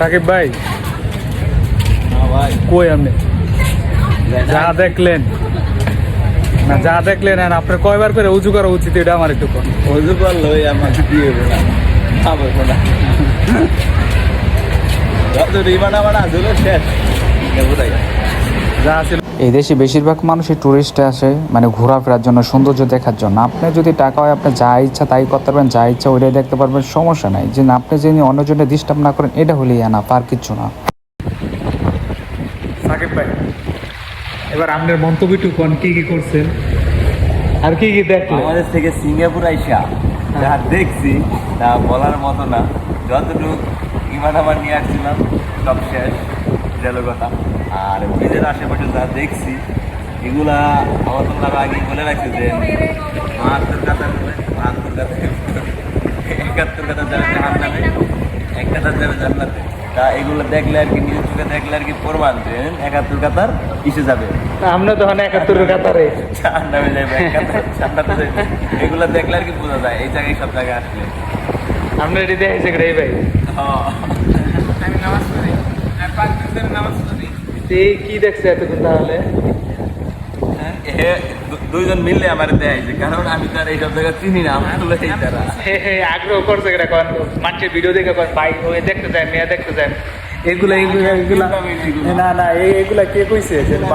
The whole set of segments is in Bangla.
সাকিব ভাই? কই আপনি? যা দেখলেন। না যা দেখলেন আর আপনার কয়বার করে উজু করা উচিত এটা আমার একটু উজু করলে আমার কি হবে না? খাব না যত বানা ধুলো শেষ। যা ছিল এই দেশে বেশিরভাগ মানুষই টুরিস্টে আসে মানে ঘোরাফেরার জন্য সৌন্দর্য দেখার জন্য। আপনি যদি টাকা হয় আপনি যা ইচ্ছা তাই করতে পারবেন যা ইচ্ছা ওইটাই দেখতে পারবেন সমস্যা নাই। যে না, আপনি যিনি অন্যজনের ডিস্টার্ব না করেন এটা হলেই না আর কিচ্ছু না। সাকিব ভাই এবার আপনার মন্তব্যটু কোন কি কি করছেন? আর কি কি দেখলেন? আমাদের থেকে সিঙ্গাপুর আইসা যা দেখছি তা বলার মতো না। যতটুকু ইমান আমার নিয়ে আসছিলাম সব শেষ। গেল কথা। আর ব্রিজের আশেপাশে যা দেখছি এগুলা আমার তো তার আগে বলে রাখছি যে বাহাত্তর কাতার বলে বাহাত্তর কাতার একাত্তর কাতার যাবে জাহান নামে এক কাতার যাবে জান্নাতে। তা এগুলো দেখলে আর কি নিজের চোখে দেখলে আর কি প্রমাণ যে একাত্তর কাতার কিসে যাবে? আমরা তো মানে একাত্তরের কাতারে। চার নামে যাবে জান্নাতে এগুলো দেখলে আর কি বোঝা যায় এই জায়গায় সব জায়গায় আসলে। আপনার এটি দেখেছে রে ভাই। আমি নামাজ পড়ি। কি দেখছে এতক্ষণ তাহলে? দু- দুইজন মিললে আমার দেয় যে কারণ আমি তার এইসব জায়গা চিনি না আমার হলো এই তারা। হে হে আগ্রহ করছে এটা কোন মানুষের ভিডিও দেখে কোন ভাই ওই দেখতে যায় মেয়ে দেখতে যায়। এগুলা এগুলা এগুলা না না এগুলা কে কইছে যে না,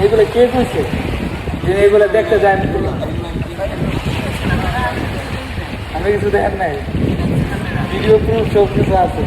এগুলা কে কইছে? যে এগুলা দেখতে যায় আমি কিছু দেখেন নাই। ভিডিও প্রুফ সব কিছু আছে।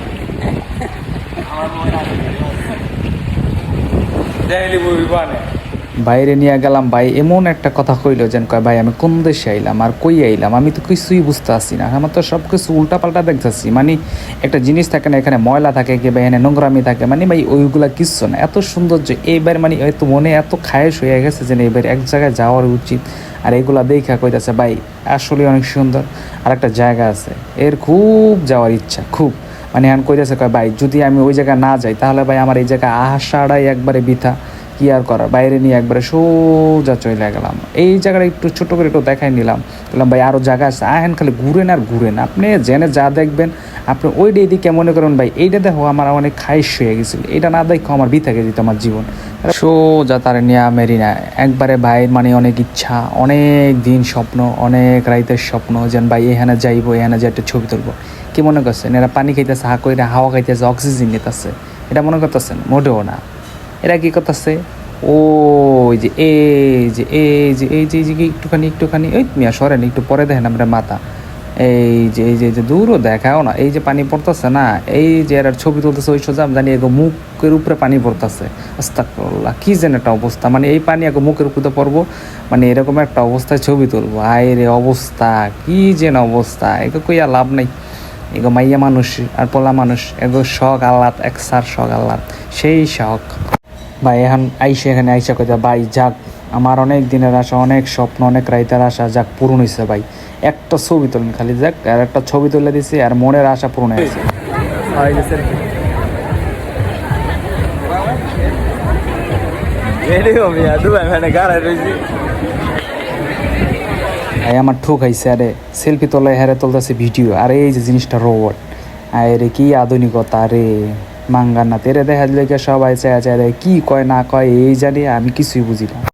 বাইরে নিয়ে গেলাম, ভাই এমন একটা কথা কইলো যেন কয়, ভাই, আমি কোন দেশে আইলাম? আর কই আইলাম? আমি তো কিছুই বুঝতে আসছি না। আমার তো সব কিছু উল্টাপাল্টা দেখতেছি। মানে একটা জিনিস থাকে না, এখানে ময়লা থাকে, কি বা এখানে নোংরামি থাকে। মানে ভাই, ওইগুলা কিচ্ছু না। এত সৌন্দর্য এইবার মানে এত মনে এত খায়েশ হয়ে গেছে যে না এবার এক জায়গায় যাওয়ার উচিত। আর এগুলা দেখা কইতাছে, ভাই আসলে অনেক সুন্দর। আর একটা জায়গা আছে। এর খুব যাওয়ার ইচ্ছা, খুব। মানে এখন কইতাছে কয়, ভাই, যদি আমি ওই জায়গায় না যাই, তাহলে ভাই আমার এই জায়গায় আসাটাই একবারে বৃথা। কি আর করার? বাইরে নিয়ে একবারে সোজা চলে গেলাম। এই জায়গাটা একটু ছোট করে একটু দেখাই নিলাম। বললাম, ভাই আরও জায়গা আছে। আহেন খালি ঘুরেন আর ঘুরেন। আপনি জেনে যা দেখবেন, আপনি ওইটা এদিকে মনে করেন, ভাই, এইটা দেখো আমার অনেক খাইশ হয়ে গেছিল। এটা না দেখো আমার বি থেকে যেত আমার জীবন। সোজা তার নিয়ে মেরিনা। একবারে ভাইয়ের মানে অনেক ইচ্ছা, অনেক দিন স্বপ্ন, অনেক রাইতের স্বপ্ন, যেন ভাই এখানে যাইবো, এখানে যে একটা ছবি তুলবো। কি মনে করছেন? এরা পানি খাইতেছে, হা করে হাওয়া খাইতেছে অক্সিজেন নিতেছে এটা মনে করতেছেন? মোটেও না। এরা কি করতেছে? ও যে, এই যে এই যে এই যে এই যে, একটুখানি একটুখানি ওই মিয়া সরেন, একটু পরে দেখেন আমরা মাথা। এই যে এই যে এই যে, দূরও দেখাও না। এই যে পানি পড়তেছে না, এই যে এর ছবি তুলতেছে, ওই সোজা জানি এগো মুখের উপরে পানি পড়তেছে। আস্তাকুল্লাহ কি যেন একটা অবস্থা। মানে এই পানি এগো মুখের উপরে পড়ব মানে এরকম একটা অবস্থায় ছবি তুলবো। আয় রে, অবস্থা, কি যেন অবস্থা। এগো কইয়া লাভ নাই। এগো মাইয়া মানুষ আর পোলা মানুষ, এগো শখ আহ্লাদ, এক সার শখ আহ্লাদ, সেই শখ। ভাই, এখন আইসে এখানে আইসা কইতা, ভাই, যাক, আমার অনেক দিনের আশা, অনেক স্বপ্ন, অনেক রাইতার আশা, যাক, পূরণ হয়েছে ভাই। একটা ছবি তুলেন খালি, যাক, আর একটা ছবি তুলে দিছি, আর মনের আশা পূরণ হয়েছে হয় যে সেলফি এটাই হবে? আর দুবাই মানে ভাই আমার ঠোক হাইছে আরে সেলফি তোলায় হ্যারে তোলতেছে ভিডিও আর এই যে জিনিসটা রোবট আরে কি আধুনিকতা রে মাঙ্গানা তেরে দেখা দিলে সবাই চায় চায় কি কয় না কয়, এই জানি আমি কিছুই বুঝি না।